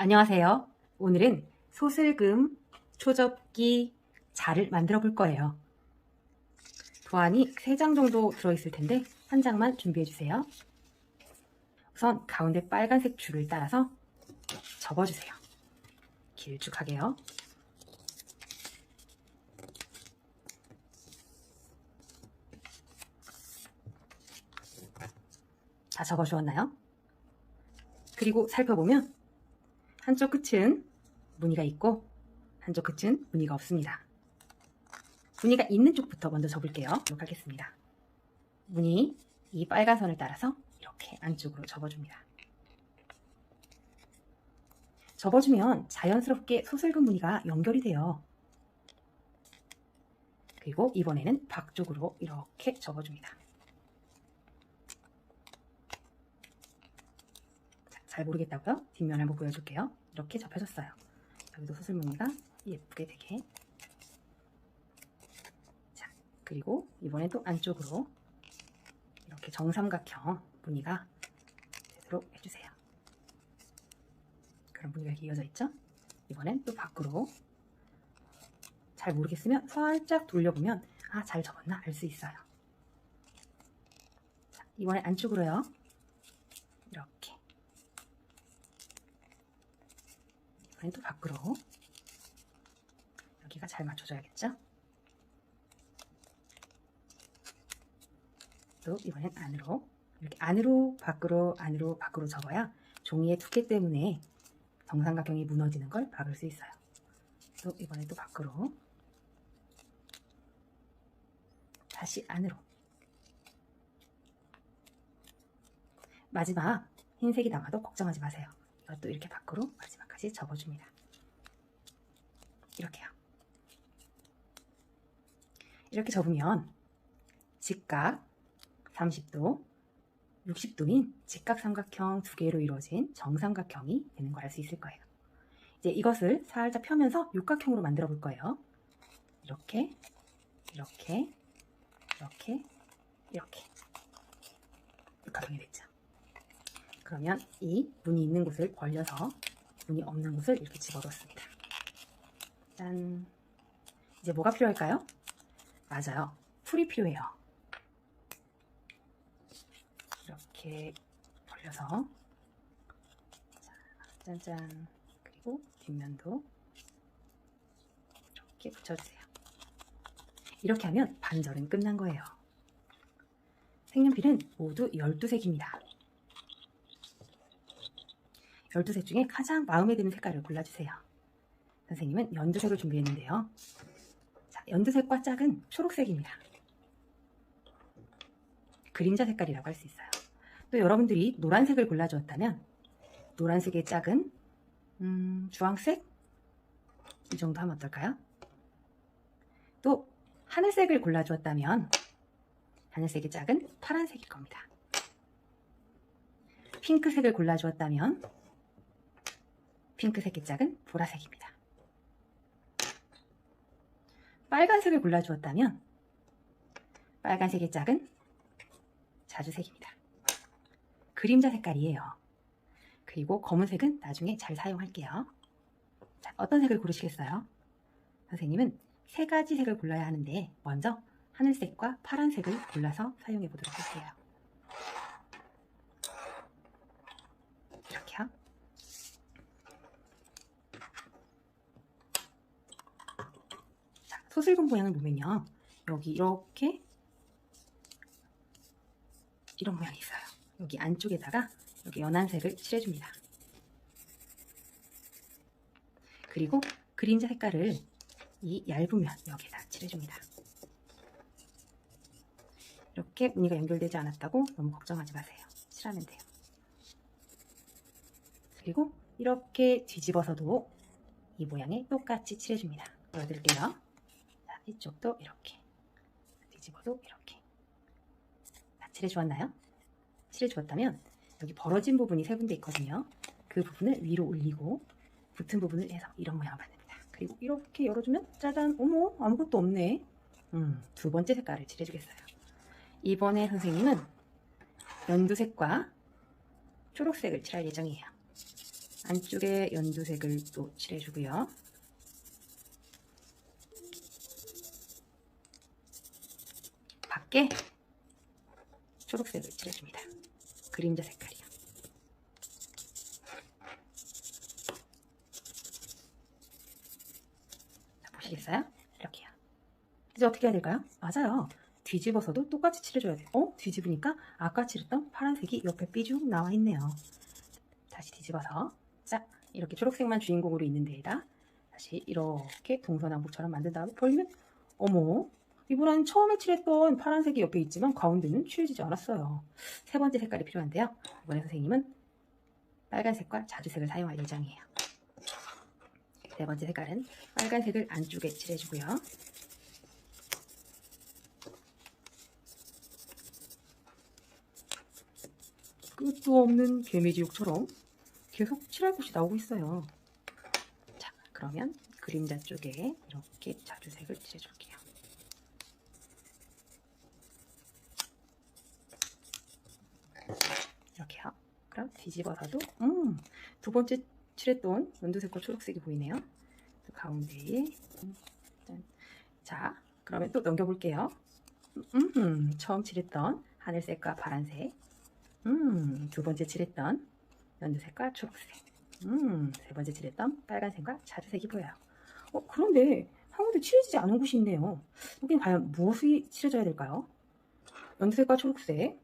안녕하세요. 오늘은 소슬금 초접기 자를 만들어 볼 거예요. 도안이 3장 정도 들어있을 텐데 한 장만 준비해 주세요. 우선 가운데 빨간색 줄을 따라서 접어주세요. 길쭉하게요. 다 접어주었나요? 그리고 살펴보면 한쪽 끝은 무늬가 있고 한쪽 끝은 무늬가 없습니다. 무늬가 있는 쪽부터 먼저 접을게요. 이렇게 하겠습니다. 무늬 이 빨간 선을 따라서 이렇게 안쪽으로 접어줍니다. 접어주면 자연스럽게 소슬금 무늬가 연결이 돼요. 그리고 이번에는 밖쪽으로 이렇게 접어줍니다. 자, 잘 모르겠다고요? 뒷면 한번 보여줄게요. 이렇게 접혀졌어요. 여기도 소슬 무늬가 예쁘게 되게 자 그리고 이번엔 또 안쪽으로 이렇게 정삼각형 무늬가 되도록 해주세요. 그런 무늬가 이렇게 이어져 있죠? 이번엔 또 밖으로 잘 모르겠으면 살짝 돌려보면 아 잘 접었나 알 수 있어요. 자, 이번엔 안쪽으로요. 이렇게 또 밖으로 여기가 잘 맞춰져야겠죠? 또 이번엔 안으로 이렇게 안으로 밖으로 안으로 밖으로 접어야 종이의 두께 때문에 정삼각형이 무너지는 걸 막을 수 있어요. 또 이번에 또 밖으로 다시 안으로 마지막 흰색이 남아도 걱정하지 마세요. 이것도 이렇게 밖으로 마지막까지 접어줍니다. 이렇게요. 이렇게 접으면 직각 30도, 60도인 직각 삼각형 두 개로 이루어진 정삼각형이 되는 걸 알 수 있을 거예요. 이제 이것을 살짝 펴면서 육각형으로 만들어 볼 거예요. 이렇게, 이렇게, 이렇게, 이렇게. 육각형이 됐죠. 그러면 이 문이 있는 곳을 벌려서 문이 없는 곳을 이렇게 집어넣습니다. 짠. 이제 뭐가 필요할까요? 맞아요. 풀이 필요해요. 이렇게 벌려서 자, 짠짠 그리고 뒷면도 이렇게 붙여주세요. 이렇게 하면 반절은 끝난 거예요. 색연필은 모두 12색입니다. 12색 중에 가장 마음에 드는 색깔을 골라주세요. 선생님은 연두색을 준비했는데요. 자, 연두색과 짝은 초록색입니다. 그림자 색깔이라고 할 수 있어요. 또 여러분들이 노란색을 골라주었다면 노란색의 짝은 음, 주황색? 이 정도 하면 어떨까요? 또 하늘색을 골라주었다면 하늘색의 짝은 파란색일 겁니다. 핑크색을 골라주었다면 핑크색의 짝은 보라색입니다. 빨간색을 골라주었다면 빨간색의 짝은 자주색입니다. 그림자 색깔이에요. 그리고 검은색은 나중에 잘 사용할게요. 자, 어떤 색을 고르시겠어요? 선생님은 세 가지 색을 골라야 하는데 먼저 하늘색과 파란색을 골라서 사용해 보도록 할게요. 자, 소슬금 모양을 보면요. 여기 이렇게 이런 모양이 있어요. 여기 안쪽에다가 여기 연한 색을 칠해줍니다. 그리고 그림자 색깔을 이 얇은 면 여기에다 칠해줍니다. 이렇게 무늬가 연결되지 않았다고 너무 걱정하지 마세요. 칠하면 돼요. 그리고 이렇게 뒤집어서도 이 모양에 똑같이 칠해줍니다. 보여드릴게요. 자, 이쪽도 이렇게 뒤집어도 이렇게 다 칠해주었나요? 칠해주었다면 여기 벌어진 부분이 세 군데 있거든요. 그 부분을 위로 올리고 붙은 부분을 해서 이런 모양을 만듭니다. 그리고 이렇게 열어주면 짜잔 어머 아무것도 없네. 음, 두 번째 색깔을 칠해주겠어요. 이번에 선생님은 연두색과 초록색을 칠할 예정이에요. 안쪽에 연두색을 또 칠해주고요. 밖에 초록색을 칠해줍니다. 그림자 색깔이요. 자, 보시겠어요? 이렇게요. 이제 어떻게 해야 될까요? 맞아요. 뒤집어서도 똑같이 칠해줘야 돼요. 어? 뒤집으니까 아까 칠했던 파란색이 옆에 삐죽 나와 있네요. 다시 뒤집어서 자 이렇게 초록색만 주인공으로 있는 데에다 다시 이렇게 동서남북처럼 만든 다음에 벌리면 어머 이번엔 처음에 칠했던 파란색이 옆에 있지만 가운데는 칠해지지 않았어요. 세 번째 색깔이 필요한데요. 이번에 선생님은 빨간색과 자주색을 사용할 예정이에요. 세 번째 색깔은 빨간색을 안쪽에 칠해주고요. 끝도 없는 개미지옥처럼 계속 칠할 곳이 나오고 있어요. 자, 그러면 그림자 쪽에 이렇게 자주색을 칠해줄게요. 이렇게요. 그럼 뒤집어서도 음, 두 번째 칠했던 연두색과 초록색이 보이네요. 그 가운데에. 자, 그러면 또 넘겨볼게요. 음, 음, 처음 칠했던 하늘색과 파란색 음, 두 번째 칠했던 연두색과 초록색. 음, 세 번째 칠했던 빨간색과 자주색이 보여요. 어, 그런데 한 군데 칠해지지 않은 곳이 있네요. 여기는 과연 무엇이 칠해져야 될까요? 연두색과 초록색,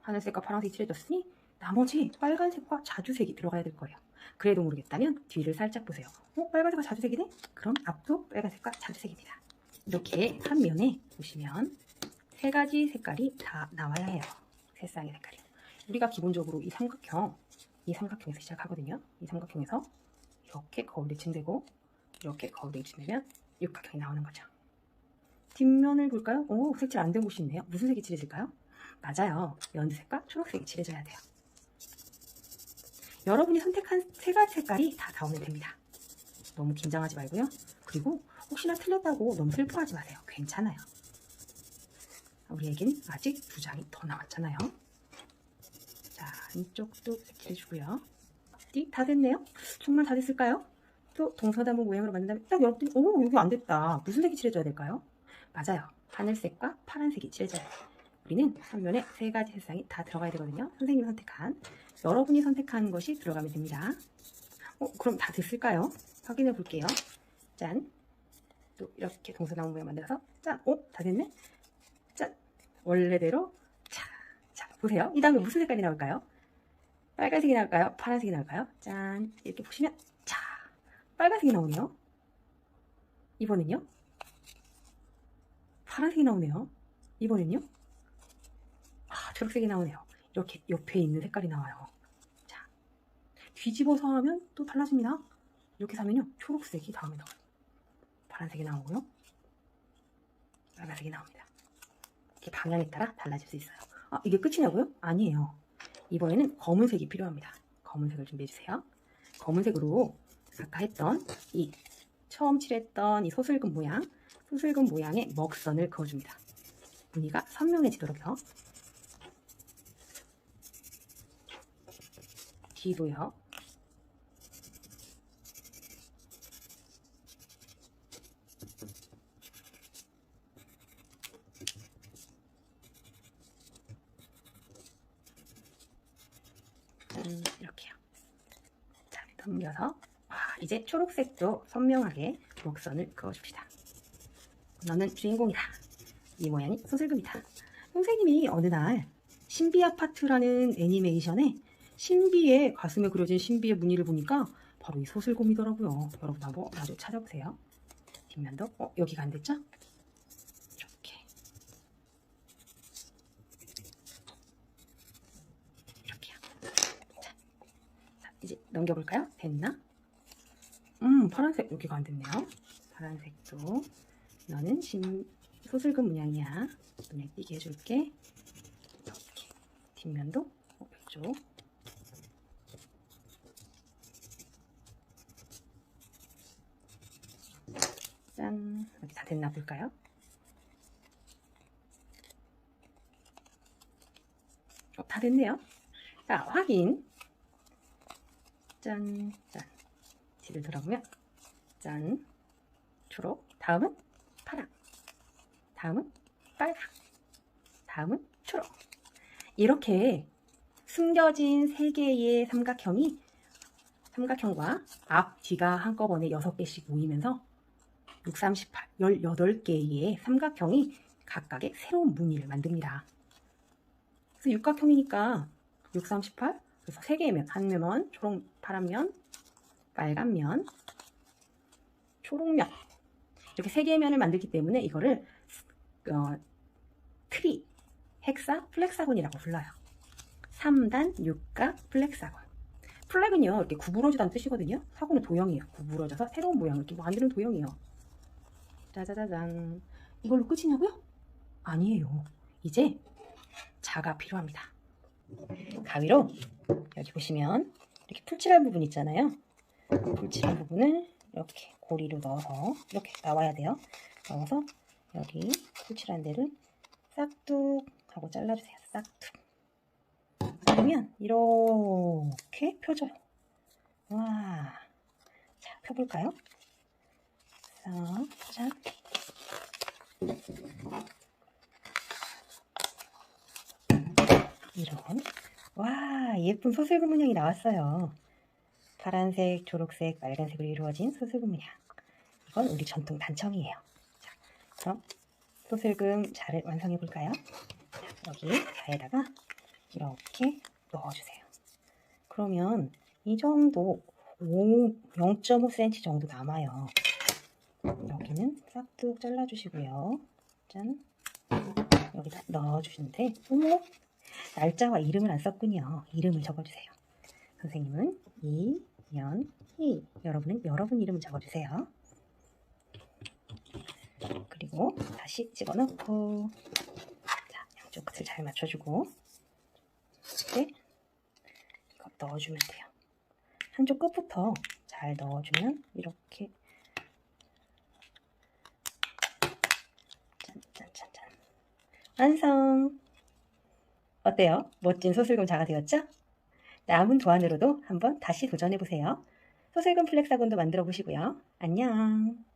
하늘색과 파란색이 칠해졌으니 나머지 빨간색과 자주색이 들어가야 될 거예요. 그래도 모르겠다면 뒤를 살짝 보세요. 어, 빨간색과 자주색이네? 그럼 앞도 빨간색과 자주색입니다. 이렇게 한 면에 보시면 세 가지 색깔이 다 나와야 해요. 세 쌍의 색깔이. 우리가 기본적으로 이 삼각형, 이 삼각형에서 시작하거든요. 이 삼각형에서 이렇게 거울에 침대고 이렇게 거울에 침대면 육각형이 나오는 거죠. 뒷면을 볼까요? 오, 색칠 안 된 곳이 있네요. 무슨 색이 칠해질까요? 맞아요. 연두색과 초록색이 칠해져야 돼요. 여러분이 선택한 세 가지 색깔이 다 나오면 됩니다. 너무 긴장하지 말고요. 그리고 혹시나 틀렸다고 너무 슬퍼하지 마세요. 괜찮아요. 우리에겐 아직 두 장이 더 남았잖아요. 자, 안쪽도 색칠해주고요. 띠? 다 됐네요? 정말 다 됐을까요? 또 동서남북 모양으로 만든 다음에 딱 여러분들이 오 여기 안 됐다. 무슨 색이 칠해져야 될까요? 맞아요. 하늘색과 파란색이 칠해져야 돼요. 우리는 한 면에 세 가지 색상이 다 들어가야 되거든요. 선생님이 선택한 여러분이 선택한 것이 들어가면 됩니다. 어, 그럼 다 됐을까요? 확인해 볼게요. 짠. 또 이렇게 동서남북 모양 만들어서 짠. 오, 다 됐네. 짠. 원래대로 자, 자 보세요. 이 다음에 무슨 색깔이 나올까요? 빨간색이 나올까요? 파란색이 나올까요? 짠. 이렇게 보시면 자, 빨간색이 나오네요. 이번엔요? 파란색이 나오네요. 이번엔요? 아, 초록색이 나오네요. 이렇게 옆에 있는 색깔이 나와요. 자, 뒤집어서 하면 또 달라집니다. 이렇게 사면요, 초록색이 다음에 나와요. 파란색이 나오고요. 빨간색이 나옵니다. 이렇게 방향에 따라 달라질 수 있어요. 아, 이게 끝이냐고요? 아니에요. 이번에는 검은색이 필요합니다. 검은색을 준비해주세요. 검은색으로 아까 했던 이 처음 칠했던 이 소슬금 모양, 소슬금 모양의 먹선을 그어줍니다. 무늬가 선명해지도록요. 뒤도요. 음, 이렇게요. 자, 넘겨서 와, 이제 초록색도 선명하게 목선을 그어줍시다. 너는 주인공이다. 이 모양이 소슬금이다. 선생님이 어느 날 신비 아파트라는 애니메이션에 신비의 가슴에 그려진 신비의 무늬를 보니까 바로 이 소슬곰이더라고요. 여러분 한번 나중에 찾아보세요. 뒷면도 어 여기가 안 됐죠? 이렇게 이렇게요. 자, 자 이제 넘겨볼까요? 됐나? 음 파란색 여기가 안 됐네요. 파란색도 너는 신 소슬금 문양이야. 눈에 띄게 해줄게. 이렇게 뒷면도 어, 이쪽 짠 여기 다 됐나 볼까요? 어, 다 됐네요. 자 확인. 짠, 짠. 뒤를 돌아보면 짠, 초록. 다음은 파랑. 다음은 빨강. 다음은 초록. 이렇게 숨겨진 세 개의 삼각형이 삼각형과 앞, 뒤가 한꺼번에 6개씩 모이면서 6, 38, 18개의 삼각형이 각각의 새로운 무늬를 만듭니다. 그래서 육각형이니까 6, 38, 그래서 세 개의 면, 한 면은 초록, 파란 면, 빨간 면, 초록 면 이렇게 세 개의 면을 만들기 때문에 이거를 어, 트리, 헥사, 플렉사곤이라고 불러요. 3단 육각 플렉사곤. 플렉은요 이렇게 구부러지다는 뜻이거든요. 사고는 도형이에요. 구부러져서 새로운 모양을 이렇게 만드는 도형이에요. 짜자자잔. 이걸로 끝이냐고요? 아니에요. 이제 자가 필요합니다. 가위로 여기 보시면 이렇게 풀칠할 부분 있잖아요. 풀칠한 부분을 이렇게 고리로 넣어서 이렇게 나와야 돼요. 넣어서 여기 풀칠한 데를 싹둑 하고 잘라주세요. 싹둑. 그러면 이렇게 펴져요. 와, 자 펴볼까요? 자, 자. 이런 와 예쁜 소슬금 문양이 나왔어요. 파란색, 초록색, 빨간색으로 이루어진 소슬금 문양. 이건 우리 전통 단청이에요. 자, 그럼 소슬금 잘 완성해 볼까요? 자, 여기 자에다가 이렇게 넣어주세요. 그러면 이 정도 5, 0.5cm 정도 남아요. 여기는 싹둑 잘라주시고요. 짠. 여기다 넣어주시는데, 어머! 날짜와 이름을 안 썼군요. 이름을 적어주세요. 선생님은 이 연 희. 여러분은 여러분 이름을 적어주세요. 그리고 다시 집어넣고, 자, 양쪽 끝을 잘 맞춰주고, 이렇게 이거 넣어주면 돼요. 한쪽 끝부터 잘 넣어주면 이렇게 짠짠짠짠 완성! 어때요? 멋진 소슬금 자가 되었죠? 남은 도안으로도 한번 다시 도전해보세요. 소슬금 플렉사곤도 만들어 보시고요. 안녕!